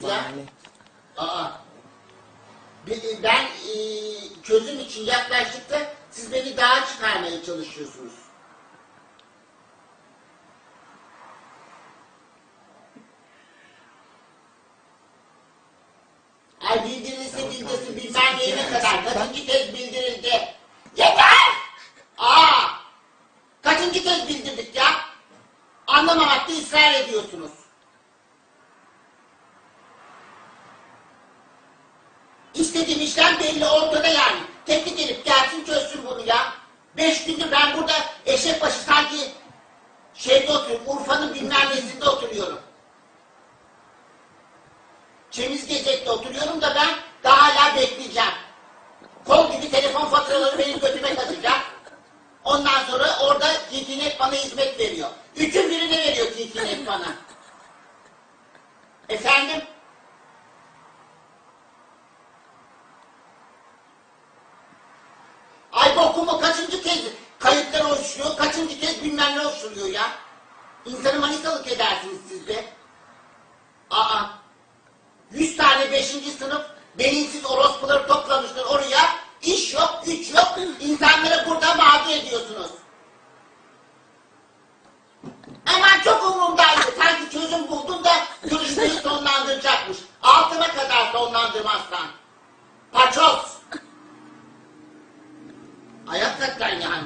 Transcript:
Yani. Aa. Be- Ben e, çözüm için yaklaştıkta siz beni dağa çıkarmaya çalışıyorsunuz. Ay bildirilse bildirsin bilmem neyine kadar. Kaçıncı kez bildirildi? Yeter! Aa! Kaçıncı kez bildirdik ya? Anlamamakta ısrar ediyorsunuz. İstediğim işlem belli ortada yani. Teknik edip gelsin çözsün bunu ya. Beş gündür ben burada eşek başı sanki şeyde oturuyorum. Urfa'nın bilmem nesinde oturuyorum. Çemizgecek'te oturuyorum da ben daha hala bekleyeceğim. Kol gibi telefon faturaları benim götüme kaçacak. Ondan sonra orada TTNet bana hizmet veriyor. Üçün birine veriyor TTNet bana. okuma kaçıncı kez kayıtlar oluşuyor, kaçıncı kez bilmem ne oluşturuyor ya. İnsanı manitalık edersiniz siz de. Aa, 100 tane 5. sınıf beyinsiz orospuları toplamışlar oraya. İş yok, güç yok. İnsanları burada mağdur ediyorsunuz. Hemen çok umurumdaydı. Sanki çözüm buldun da görüşmeyi sonlandıracakmış. Altıma kadar sonlandırmazsan. Paçoz. 那干啥？